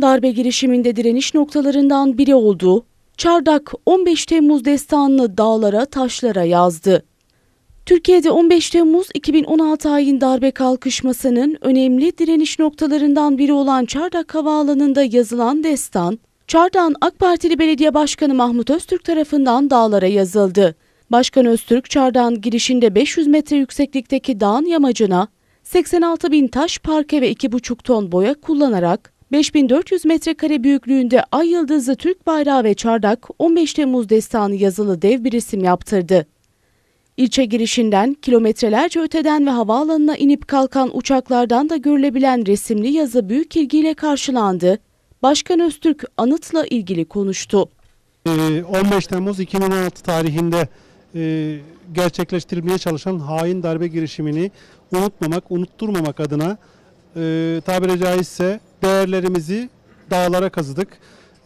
Darbe girişiminde direniş noktalarından biri oldu. Çardak 15 Temmuz destanını dağlara, taşlara yazdı. Türkiye'de 15 Temmuz 2016 ayın darbe kalkışmasının önemli direniş noktalarından biri olan Çardak Havaalanı'nda yazılan destan, Çardak'ın AK Partili Belediye Başkanı Mahmut Öztürk tarafından dağlara yazıldı. Başkan Öztürk, Çardak'ın girişinde 500 metre yükseklikteki dağın yamacına 86 bin taş parke ve 2,5 ton boya kullanarak 5400 metrekare büyüklüğünde ay yıldızlı Türk bayrağı ve çardak 15 Temmuz destanı yazılı dev bir isim yaptırdı. İlçe girişinden kilometrelerce öteden ve havaalanına inip kalkan uçaklardan da görülebilen resimli yazı büyük ilgiyle karşılandı. Başkan Öztürk anıtla ilgili konuştu. Ee, 15 Temmuz 2016 tarihinde e, gerçekleştirilmeye çalışan hain darbe girişimini unutmamak, unutturmamak adına e, tabiri caizse değerlerimizi dağlara kazıdık.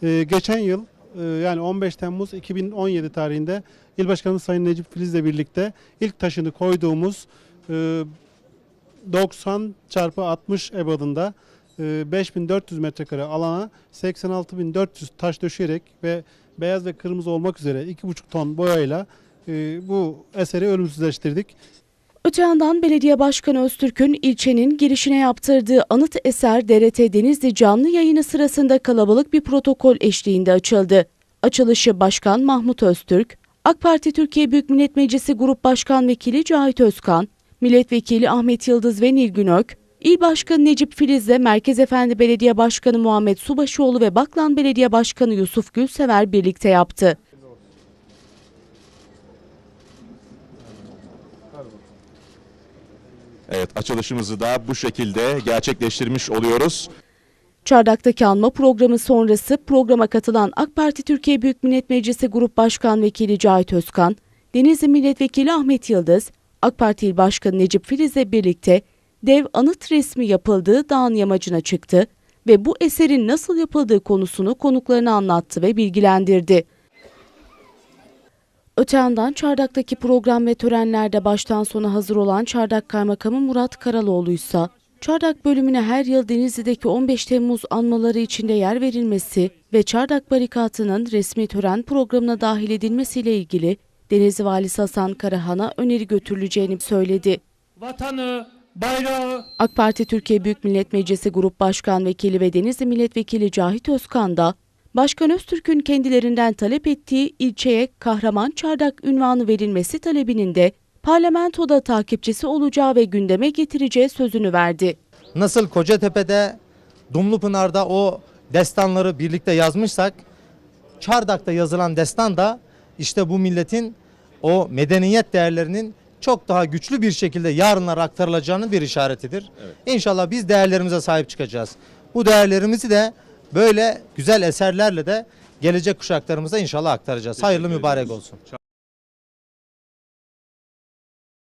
E, geçen yıl e, yani 15 Temmuz 2017 tarihinde İl Başkanımız Sayın Necip Filiz'le birlikte ilk taşını koyduğumuz e, 90 çarpı 60 ebadında e, 5400 metrekare alana 86400 taş döşeyerek ve beyaz ve kırmızı olmak üzere 2,5 ton boyayla e, bu eseri ölümsüzleştirdik. Öte yandan Belediye Başkanı Öztürk'ün ilçenin girişine yaptırdığı anıt eser DRT Denizli canlı yayını sırasında kalabalık bir protokol eşliğinde açıldı. Açılışı Başkan Mahmut Öztürk, AK Parti Türkiye Büyük Millet Meclisi Grup Başkan Vekili Cahit Özkan, Milletvekili Ahmet Yıldız ve Nilgün Ök, İl Başkanı Necip Filiz'le Merkez Efendi Belediye Başkanı Muhammed Subaşıoğlu ve Baklan Belediye Başkanı Yusuf Gülsever birlikte yaptı. Evet açılışımızı da bu şekilde gerçekleştirmiş oluyoruz. Çardak'taki anma programı sonrası programa katılan AK Parti Türkiye Büyük Millet Meclisi Grup Başkan Vekili Cahit Özkan, Denizli Milletvekili Ahmet Yıldız, AK Parti İl Başkanı Necip Filiz'le birlikte dev anıt resmi yapıldığı dağın yamacına çıktı ve bu eserin nasıl yapıldığı konusunu konuklarına anlattı ve bilgilendirdi. Öte yandan Çardak'taki program ve törenlerde baştan sona hazır olan Çardak Kaymakamı Murat Karaloğlu ise Çardak bölümüne her yıl Denizli'deki 15 Temmuz anmaları içinde yer verilmesi ve Çardak Barikatı'nın resmi tören programına dahil edilmesiyle ilgili Denizli Valisi Hasan Karahan'a öneri götürüleceğini söyledi. vatanı, bayrağı, AK Parti Türkiye Büyük Millet Meclisi Grup Başkan Vekili ve Denizli Milletvekili Cahit Özkan da Başkan Öztürk'ün kendilerinden talep ettiği ilçeye Kahraman Çardak ünvanı verilmesi talebinin de parlamentoda takipçisi olacağı ve gündeme getireceği sözünü verdi. Nasıl Kocatepe'de, Dumlupınar'da o destanları birlikte yazmışsak, Çardak'ta yazılan destan da işte bu milletin o medeniyet değerlerinin çok daha güçlü bir şekilde yarınlara aktarılacağının bir işaretidir. İnşallah biz değerlerimize sahip çıkacağız. Bu değerlerimizi de böyle güzel eserlerle de gelecek kuşaklarımıza inşallah aktaracağız. Hayırlı mübarek olsun.